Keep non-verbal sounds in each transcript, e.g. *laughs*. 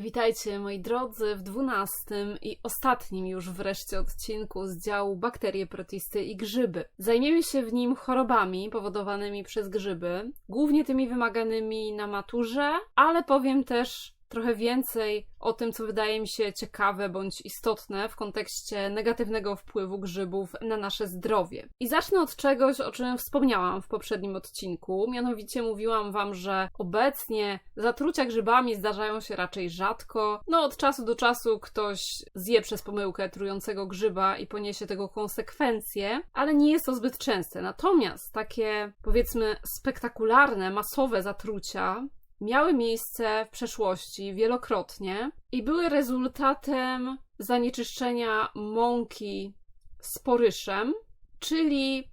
Witajcie moi drodzy w dwunastym i ostatnim już wreszcie odcinku z działu bakterie, protisty i grzyby. Zajmiemy się w nim chorobami powodowanymi przez grzyby, głównie tymi wymaganymi na maturze, ale powiem też trochę więcej o tym, co wydaje mi się ciekawe bądź istotne w kontekście negatywnego wpływu grzybów na nasze zdrowie. I zacznę od czegoś, o czym wspomniałam w poprzednim odcinku. Mianowicie mówiłam Wam, że obecnie zatrucia grzybami zdarzają się raczej rzadko. No, od czasu do czasu ktoś zje przez pomyłkę trującego grzyba i poniesie tego konsekwencje, ale nie jest to zbyt częste. Natomiast takie, powiedzmy, spektakularne, masowe zatrucia miały miejsce w przeszłości wielokrotnie i były rezultatem zanieczyszczenia mąki sporyszem, czyli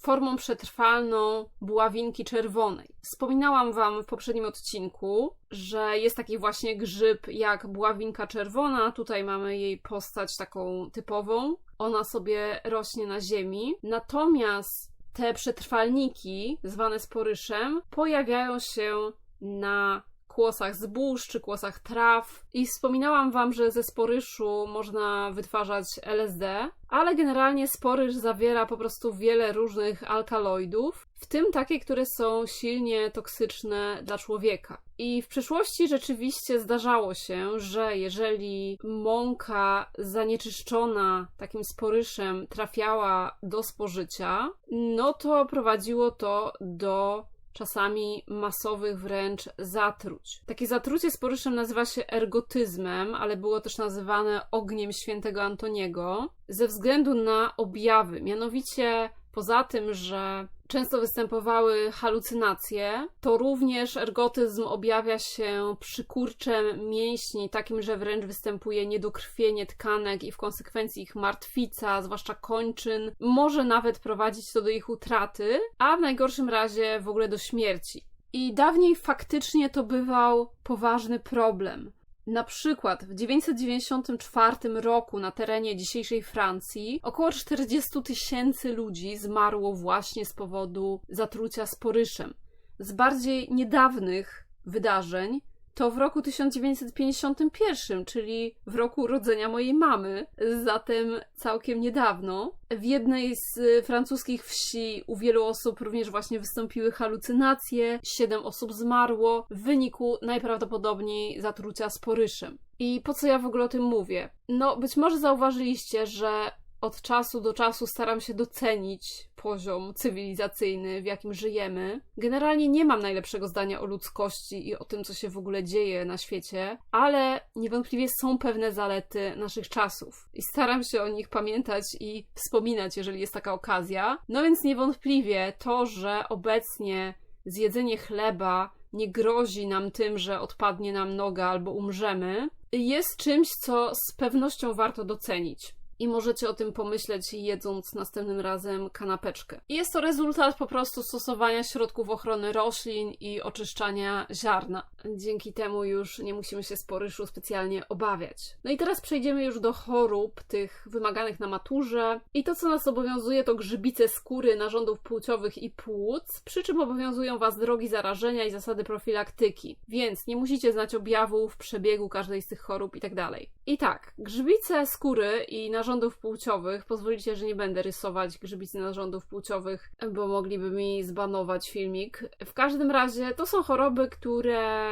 formą przetrwalną buławinki czerwonej. Wspominałam Wam w poprzednim odcinku, że jest taki właśnie grzyb jak buławinka czerwona. Tutaj mamy jej postać taką typową. Ona sobie rośnie na ziemi. Natomiast te przetrwalniki, zwane sporyszem, pojawiają się na kłosach zbóż czy kłosach traw. I wspominałam Wam, że ze sporyszu można wytwarzać LSD, ale generalnie sporyż zawiera po prostu wiele różnych alkaloidów, w tym takie, które są silnie toksyczne dla człowieka. I w przeszłości rzeczywiście zdarzało się, że jeżeli mąka zanieczyszczona takim sporyszem trafiała do spożycia, no to prowadziło to do czasami masowych wręcz zatruć. Takie zatrucie sporyszem nazywa się ergotyzmem, ale było też nazywane ogniem świętego Antoniego ze względu na objawy. Mianowicie poza tym, że często występowały halucynacje, to również ergotyzm objawia się przykurczem mięśni, takim, że wręcz występuje niedokrwienie tkanek i w konsekwencji ich martwica, zwłaszcza kończyn, może nawet prowadzić to do ich utraty, a w najgorszym razie w ogóle do śmierci. I dawniej faktycznie to bywał poważny problem. Na przykład w 994 roku na terenie dzisiejszej Francji około 40 tysięcy ludzi zmarło właśnie z powodu zatrucia sporyszem. Z bardziej niedawnych wydarzeń to w roku 1951, czyli w roku urodzenia mojej mamy, zatem całkiem niedawno. W jednej z francuskich wsi u wielu osób również właśnie wystąpiły halucynacje, siedem osób zmarło w wyniku najprawdopodobniej zatrucia sporyszem. I po co ja w ogóle o tym mówię? No, być może zauważyliście, że od czasu do czasu staram się docenić poziom cywilizacyjny, w jakim żyjemy. Generalnie nie mam najlepszego zdania o ludzkości i o tym, co się w ogóle dzieje na świecie, ale niewątpliwie są pewne zalety naszych czasów i staram się o nich pamiętać i wspominać, jeżeli jest taka okazja. No więc niewątpliwie to, że obecnie zjedzenie chleba nie grozi nam tym, że odpadnie nam noga albo umrzemy, jest czymś, co z pewnością warto docenić i możecie o tym pomyśleć jedząc następnym razem kanapeczkę. Jest to rezultat po prostu stosowania środków ochrony roślin i oczyszczania ziarna. Dzięki temu już nie musimy się sporyszu specjalnie obawiać. No i teraz przejdziemy już do chorób tych wymaganych na maturze. I to, co nas obowiązuje, to grzybice skóry, narządów płciowych i płuc, przy czym obowiązują Was drogi zarażenia i zasady profilaktyki. Więc nie musicie znać objawów, przebiegu każdej z tych chorób itd. Tak I tak, grzybice skóry i narządów płciowych. Pozwolicie, że nie będę rysować grzybicy narządów płciowych, bo mogliby mi zbanować filmik. W każdym razie to są choroby, które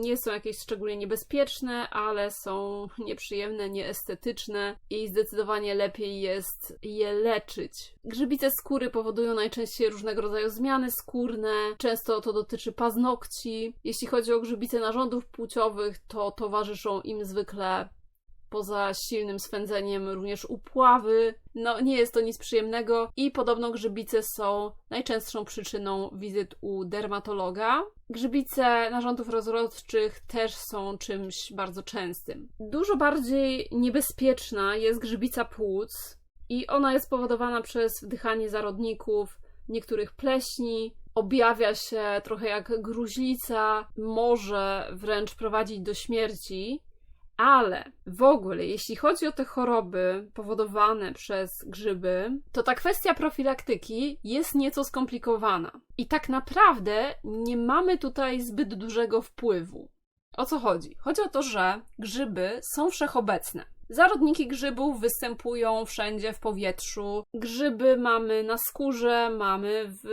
nie są jakieś szczególnie niebezpieczne, ale są *laughs* nieprzyjemne, nieestetyczne i zdecydowanie lepiej jest je leczyć. Grzybice skóry powodują najczęściej różnego rodzaju zmiany skórne, często to dotyczy paznokci. Jeśli chodzi o grzybice narządów płciowych, to towarzyszą im zwykle poza silnym swędzeniem również upławy. No, nie jest to nic przyjemnego i podobno grzybice są najczęstszą przyczyną wizyt u dermatologa. Grzybice narządów rozrodczych też są czymś bardzo częstym. Dużo bardziej niebezpieczna jest grzybica płuc i ona jest powodowana przez wdychanie zarodników niektórych pleśni, objawia się trochę jak gruźlica, może wręcz prowadzić do śmierci. Ale w ogóle, jeśli chodzi o te choroby powodowane przez grzyby, to ta kwestia profilaktyki jest nieco skomplikowana. I tak naprawdę nie mamy tutaj zbyt dużego wpływu. O co chodzi? Chodzi o to, że grzyby są wszechobecne. Zarodniki grzybów występują wszędzie w powietrzu. Grzyby mamy na skórze, mamy w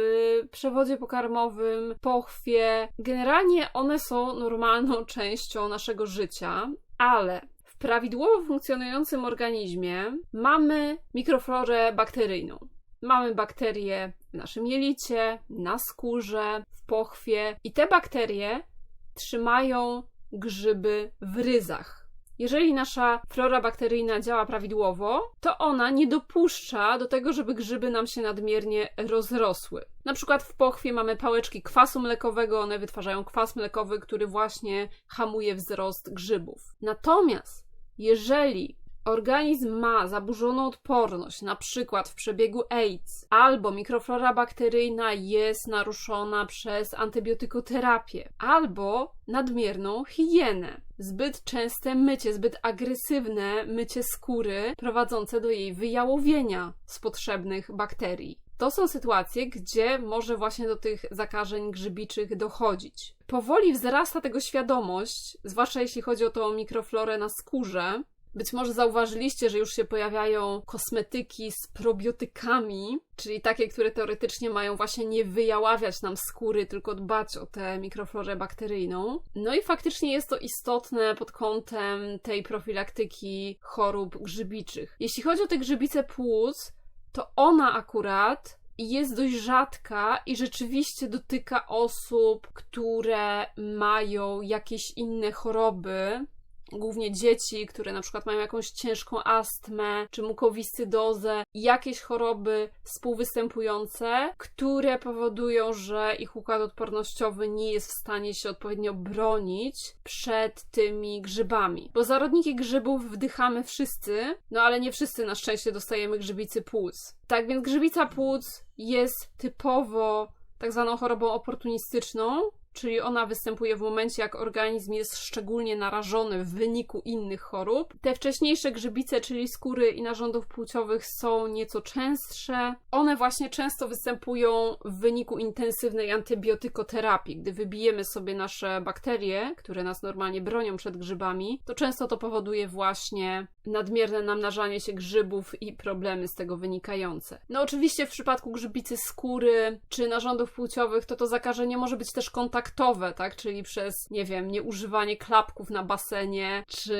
przewodzie pokarmowym, pochwie. Generalnie one są normalną *laughs* częścią naszego życia, ale w prawidłowo funkcjonującym organizmie mamy mikroflorę bakteryjną. Mamy bakterie w naszym jelicie, na skórze, w pochwie i te bakterie trzymają grzyby w ryzach. Jeżeli nasza flora bakteryjna działa prawidłowo, to ona nie dopuszcza do tego, żeby grzyby nam się nadmiernie rozrosły. Na przykład w pochwie mamy pałeczki kwasu mlekowego, one wytwarzają kwas mlekowy, który właśnie hamuje wzrost grzybów. Natomiast jeżeli organizm ma zaburzoną odporność, na przykład w przebiegu AIDS, albo mikroflora bakteryjna jest naruszona przez antybiotykoterapię, albo nadmierną higienę, zbyt częste mycie, zbyt agresywne mycie skóry prowadzące do jej wyjałowienia z potrzebnych bakterii. To są sytuacje, gdzie może właśnie do tych zakażeń grzybiczych dochodzić. Powoli wzrasta tego świadomość, zwłaszcza jeśli chodzi o tą mikroflorę na skórze, być może zauważyliście, że już się pojawiają kosmetyki z probiotykami, czyli takie, które teoretycznie mają właśnie nie wyjaławiać nam skóry, tylko dbać o tę mikroflorę bakteryjną. No i faktycznie jest to istotne pod kątem tej profilaktyki chorób grzybiczych. Jeśli chodzi o te grzybice płuc, to ona akurat jest dość rzadka i rzeczywiście dotyka osób, które mają jakieś inne choroby, głównie dzieci, które na przykład mają jakąś ciężką astmę czy mukowiscydozę, jakieś choroby współwystępujące, które powodują, że ich układ odpornościowy nie jest w stanie się odpowiednio bronić przed tymi grzybami. Bo zarodniki grzybów wdychamy wszyscy, no ale nie wszyscy na szczęście dostajemy grzybicy płuc. Tak więc grzybica płuc jest typowo tak zwaną chorobą oportunistyczną, czyli ona występuje w momencie, jak organizm jest szczególnie narażony w wyniku innych chorób. Te wcześniejsze grzybice, czyli skóry i narządów płciowych, są nieco częstsze. One właśnie często występują w wyniku intensywnej antybiotykoterapii. Gdy wybijemy sobie nasze bakterie, które nas normalnie bronią przed grzybami, to często to powoduje właśnie nadmierne namnażanie się grzybów i problemy z tego wynikające. No oczywiście w przypadku grzybicy skóry czy narządów płciowych to to zakażenie może być też kontaktowe, tak? Czyli przez, nie wiem, nieużywanie klapków na basenie, czy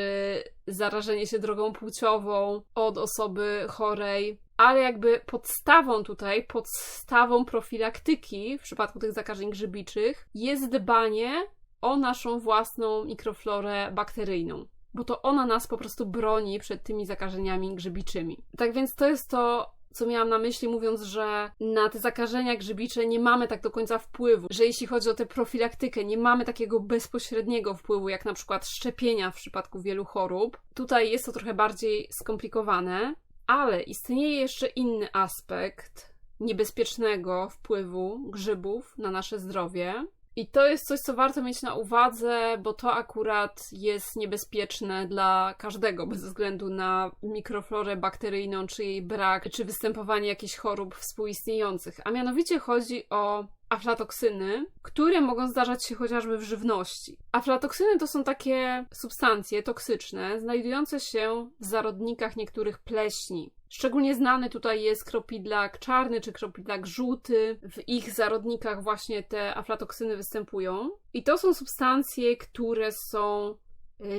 zarażenie się drogą płciową od osoby chorej. Ale jakby podstawą tutaj, podstawą profilaktyki w przypadku tych zakażeń grzybiczych jest dbanie o naszą własną mikroflorę bakteryjną bo to ona nas po prostu broni przed tymi zakażeniami grzybiczymi. Tak więc to jest to, co miałam na myśli, mówiąc, że na te zakażenia grzybicze nie mamy tak do końca wpływu, że jeśli chodzi o tę profilaktykę, nie mamy takiego bezpośredniego wpływu, jak na przykład szczepienia w przypadku wielu chorób. Tutaj jest to trochę bardziej skomplikowane, ale istnieje jeszcze inny aspekt niebezpiecznego wpływu grzybów na nasze zdrowie, i to jest coś, co warto mieć na uwadze, bo to akurat jest niebezpieczne dla każdego, bez względu na mikroflorę bakteryjną, czy jej brak, czy występowanie jakichś chorób współistniejących. A mianowicie chodzi o aflatoksyny, które mogą zdarzać się chociażby w żywności. Aflatoksyny to są takie substancje toksyczne znajdujące się w zarodnikach niektórych pleśni. Szczególnie znany tutaj jest kropidlak czarny czy kropidlak żółty. W ich zarodnikach właśnie te aflatoksyny występują. I to są substancje, które są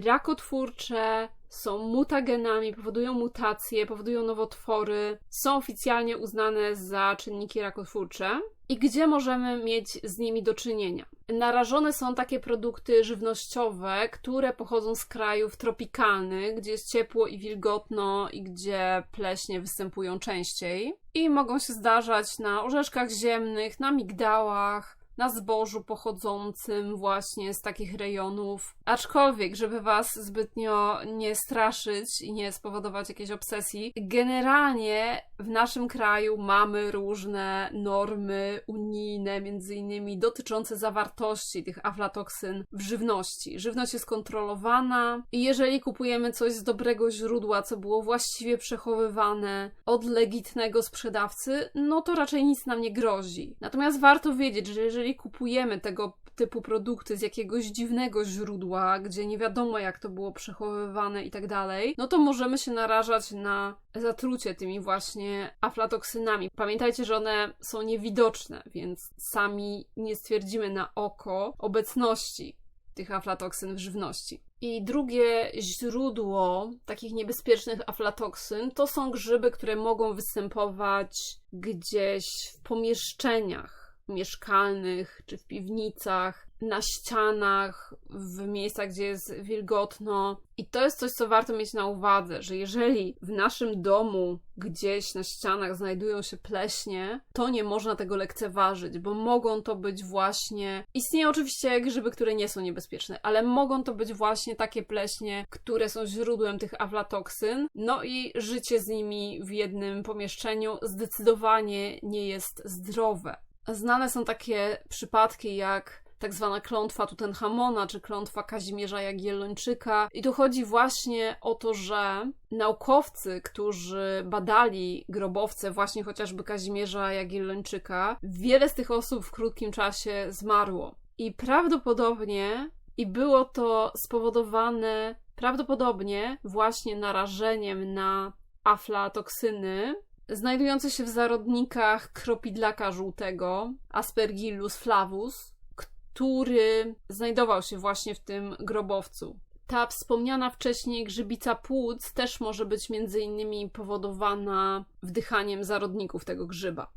rakotwórcze, są mutagenami, powodują mutacje, powodują nowotwory, są oficjalnie uznane za czynniki rakotwórcze i gdzie możemy mieć z nimi do czynienia. Narażone są takie produkty żywnościowe, które pochodzą z krajów tropikalnych, gdzie jest ciepło i wilgotno i gdzie pleśnie występują częściej i mogą się zdarzać na orzeszkach ziemnych, na migdałach, na zbożu pochodzącym właśnie z takich rejonów. Aczkolwiek, żeby Was zbytnio nie straszyć i nie spowodować jakiejś obsesji, generalnie w naszym kraju mamy różne normy unijne, między innymi dotyczące zawartości tych aflatoksyn w żywności. Żywność jest kontrolowana i jeżeli kupujemy coś z dobrego źródła, co było właściwie przechowywane od legitnego sprzedawcy, no to raczej nic nam nie grozi. Natomiast warto wiedzieć, że jeżeli kupujemy tego typu produkty z jakiegoś dziwnego źródła, gdzie nie wiadomo jak to było przechowywane i tak dalej, no to możemy się narażać na zatrucie tymi właśnie aflatoksynami. Pamiętajcie, że one są niewidoczne, więc sami nie stwierdzimy na oko obecności tych aflatoksyn w żywności. I drugie źródło takich niebezpiecznych aflatoksyn to są grzyby, które mogą występować gdzieś w pomieszczeniach mieszkalnych czy w piwnicach, na ścianach, w miejscach, gdzie jest wilgotno. I to jest coś, co warto mieć na uwadze, że jeżeli w naszym domu gdzieś na ścianach znajdują się pleśnie, to nie można tego lekceważyć, bo mogą to być właśnie. Istnieją oczywiście grzyby, które nie są niebezpieczne, ale mogą to być właśnie takie pleśnie, które są źródłem tych aflatoksyn. No i życie z nimi w jednym pomieszczeniu zdecydowanie nie jest zdrowe. Znane są takie przypadki jak tak zwana klątwa Tutenchamona, czy klątwa Kazimierza Jagiellończyka. I tu chodzi właśnie o to, że naukowcy, którzy badali grobowce właśnie chociażby Kazimierza Jagiellończyka, wiele z tych osób w krótkim czasie zmarło. I prawdopodobnie, i było to spowodowane prawdopodobnie właśnie narażeniem na aflatoksyny, znajdujące się w zarodnikach kropidlaka żółtego, Aspergillus flavus, który znajdował się właśnie w tym grobowcu. Ta wspomniana wcześniej grzybica płuc też może być między innymi powodowana wdychaniem zarodników tego grzyba.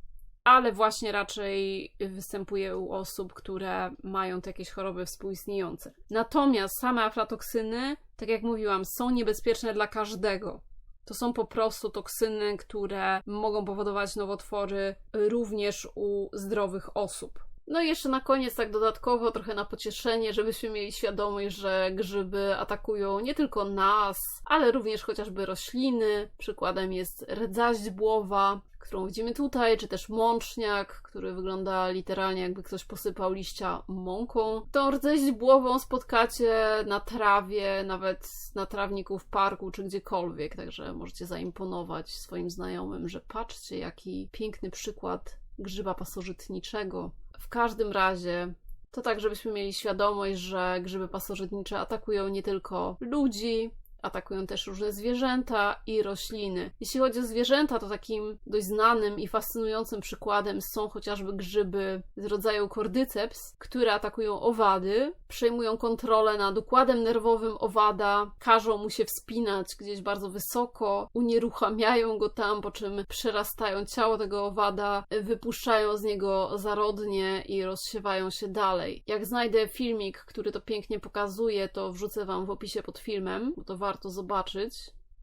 Ale właśnie raczej występuje u osób, które mają te jakieś choroby współistniejące. Natomiast same aflatoksyny, tak jak mówiłam, są niebezpieczne dla każdego. To są po prostu toksyny, które mogą powodować nowotwory również u zdrowych osób. No i jeszcze na koniec, tak dodatkowo, trochę na pocieszenie, żebyśmy mieli świadomość, że grzyby atakują nie tylko nas, ale również chociażby rośliny. Przykładem jest rdzaźdźbłowa, którą widzimy tutaj, czy też mączniak, który wygląda literalnie jakby ktoś posypał liścia mąką. Tą rdzaźdźbłową spotkacie na trawie, nawet na trawniku w parku, czy gdziekolwiek, także możecie zaimponować swoim znajomym, że patrzcie, jaki piękny przykład grzyba pasożytniczego. W każdym razie to tak, żebyśmy mieli świadomość, że grzyby pasożytnicze atakują nie tylko ludzi, Atakują też różne zwierzęta i rośliny. Jeśli chodzi o zwierzęta, to takim dość znanym i fascynującym przykładem są chociażby grzyby z rodzaju cordyceps, które atakują owady, przejmują kontrolę nad układem nerwowym owada, każą mu się wspinać gdzieś bardzo wysoko, unieruchamiają go tam, po czym przerastają ciało tego owada, wypuszczają z niego zarodnie i rozsiewają się dalej. Jak znajdę filmik, który to pięknie pokazuje, to wrzucę wam w opisie pod filmem, bo to warto zobaczyć.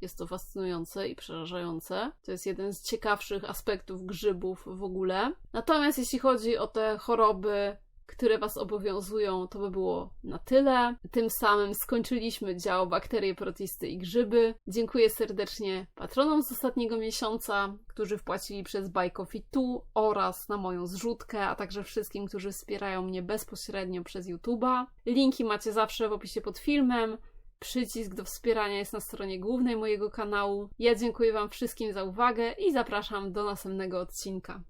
Jest to fascynujące i przerażające. To jest jeden z ciekawszych aspektów grzybów w ogóle. Natomiast jeśli chodzi o te choroby, które Was obowiązują, to by było na tyle. Tym samym skończyliśmy dział bakterie, protisty i grzyby. Dziękuję serdecznie patronom z ostatniego miesiąca, którzy wpłacili przez 2 oraz na moją zrzutkę, a także wszystkim, którzy wspierają mnie bezpośrednio przez YouTube'a. Linki macie zawsze w opisie pod filmem. Przycisk do wspierania jest na stronie głównej mojego kanału. Ja dziękuję Wam wszystkim za uwagę i zapraszam do następnego odcinka.